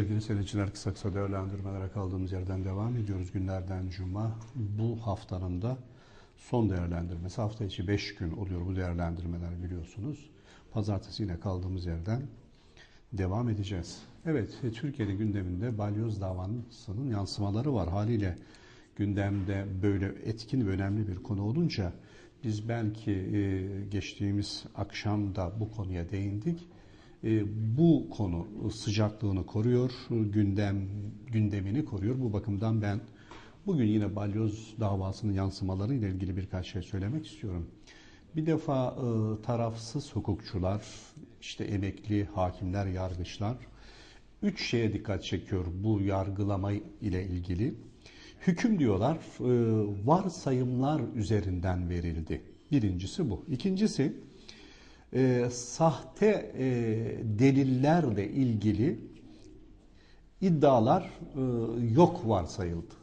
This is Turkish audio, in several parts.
Sevgili seyirciler kısa kısa değerlendirmelere kaldığımız yerden devam ediyoruz. Günlerden cuma bu haftanın da son değerlendirmesi. Hafta içi 5 gün oluyor bu değerlendirmeler biliyorsunuz. Pazartesi yine kaldığımız yerden devam edeceğiz. Evet Türkiye'nin gündeminde balyoz davasının yansımaları var. Haliyle gündemde böyle etkin ve önemli bir konu olunca biz belki e, geçtiğimiz akşam da bu konuya değindik. E, bu konu sıcaklığını koruyor, gündem gündemini koruyor. Bu bakımdan ben bugün yine balyoz davasının yansımaları ile ilgili birkaç şey söylemek istiyorum. Bir defa e, tarafsız hukukçular, işte emekli hakimler, yargıçlar üç şeye dikkat çekiyor bu yargılama ile ilgili. Hüküm diyorlar e, varsayımlar üzerinden verildi. Birincisi bu. İkincisi e, sahte e, delillerle ilgili iddialar e, yok varsayıldı.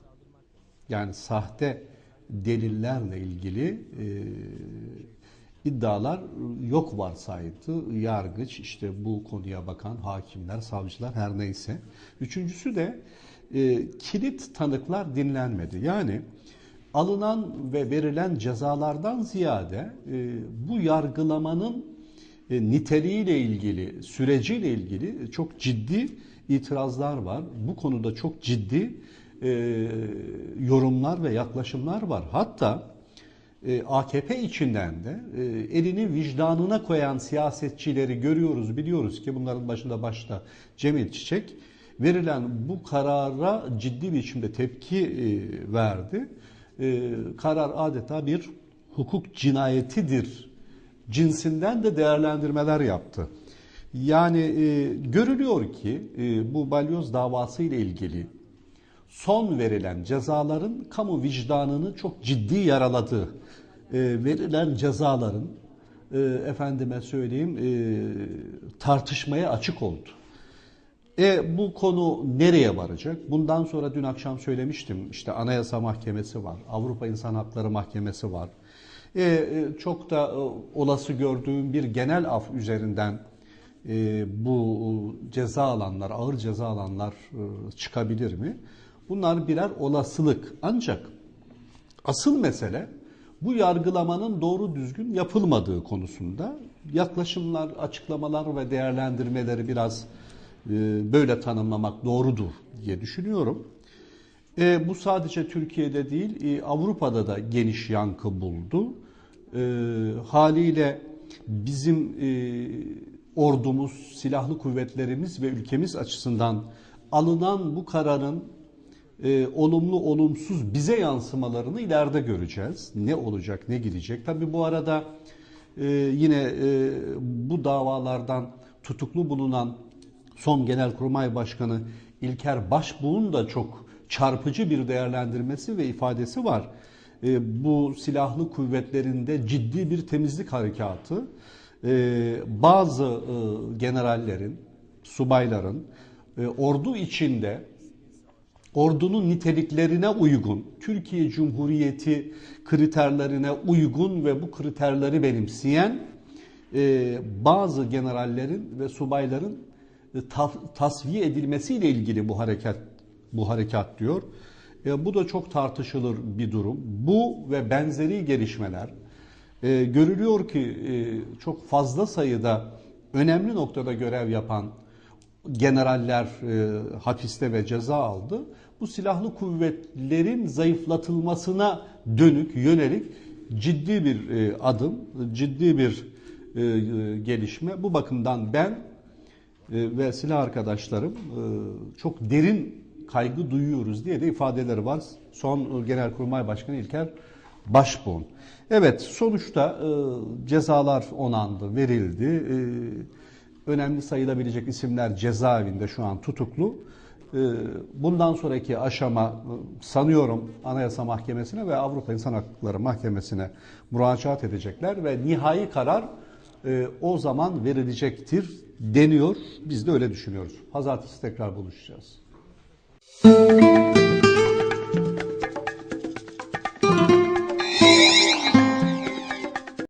Yani sahte delillerle ilgili e, iddialar yok varsayıldı. Yargıç, işte bu konuya bakan hakimler, savcılar her neyse. Üçüncüsü de e, kilit tanıklar dinlenmedi. Yani alınan ve verilen cezalardan ziyade e, bu yargılamanın niteliğiyle ilgili, süreciyle ilgili çok ciddi itirazlar var. Bu konuda çok ciddi e, yorumlar ve yaklaşımlar var. Hatta e, AKP içinden de e, elini vicdanına koyan siyasetçileri görüyoruz, biliyoruz ki bunların başında başta Cemil Çiçek verilen bu karara ciddi biçimde tepki e, verdi. E, karar adeta bir hukuk cinayetidir cinsinden de değerlendirmeler yaptı. Yani e, görülüyor ki e, bu balyoz davası ile ilgili son verilen cezaların kamu vicdanını çok ciddi yaraladığı, e, verilen cezaların e, efendime söyleyeyim e, tartışmaya açık oldu. E bu konu nereye varacak? Bundan sonra dün akşam söylemiştim. İşte Anayasa Mahkemesi var, Avrupa İnsan Hakları Mahkemesi var. E, e, çok da e, olası gördüğüm bir genel af üzerinden e, bu ceza alanlar, ağır ceza alanlar e, çıkabilir mi? Bunlar birer olasılık. Ancak asıl mesele bu yargılamanın doğru düzgün yapılmadığı konusunda yaklaşımlar, açıklamalar ve değerlendirmeleri biraz e, böyle tanımlamak doğrudur diye düşünüyorum. E, bu sadece Türkiye'de değil, e, Avrupa'da da geniş yankı buldu. E, haliyle bizim e, ordumuz, silahlı kuvvetlerimiz ve ülkemiz açısından alınan bu kararın e, olumlu olumsuz bize yansımalarını ileride göreceğiz. Ne olacak, ne gidecek. Tabi bu arada e, yine e, bu davalardan tutuklu bulunan son Genelkurmay Başkanı İlker Başbuğ'un da çok çarpıcı bir değerlendirmesi ve ifadesi var. E, bu silahlı kuvvetlerinde ciddi bir temizlik harekatı e, bazı e, generallerin, subayların e, ordu içinde ordunun niteliklerine uygun, Türkiye Cumhuriyeti kriterlerine uygun ve bu kriterleri benimseyen e, bazı generallerin ve subayların e, tasfiye edilmesiyle ilgili bu harekat bu harekat diyor. E, bu da çok tartışılır bir durum. Bu ve benzeri gelişmeler e, görülüyor ki e, çok fazla sayıda önemli noktada görev yapan generaller e, hapiste ve ceza aldı. Bu silahlı kuvvetlerin zayıflatılmasına dönük, yönelik ciddi bir e, adım, ciddi bir e, gelişme. Bu bakımdan ben e, ve silah arkadaşlarım e, çok derin kaygı duyuyoruz diye de ifadeleri var. Son Genelkurmay Başkanı İlker Başbuğ'un. Evet sonuçta e, cezalar onandı, verildi. E, önemli sayılabilecek isimler cezaevinde şu an tutuklu. E, bundan sonraki aşama e, sanıyorum Anayasa Mahkemesi'ne ve Avrupa İnsan Hakları Mahkemesi'ne müracaat edecekler ve nihai karar e, o zaman verilecektir deniyor. Biz de öyle düşünüyoruz. Pazartesi tekrar buluşacağız. thank you.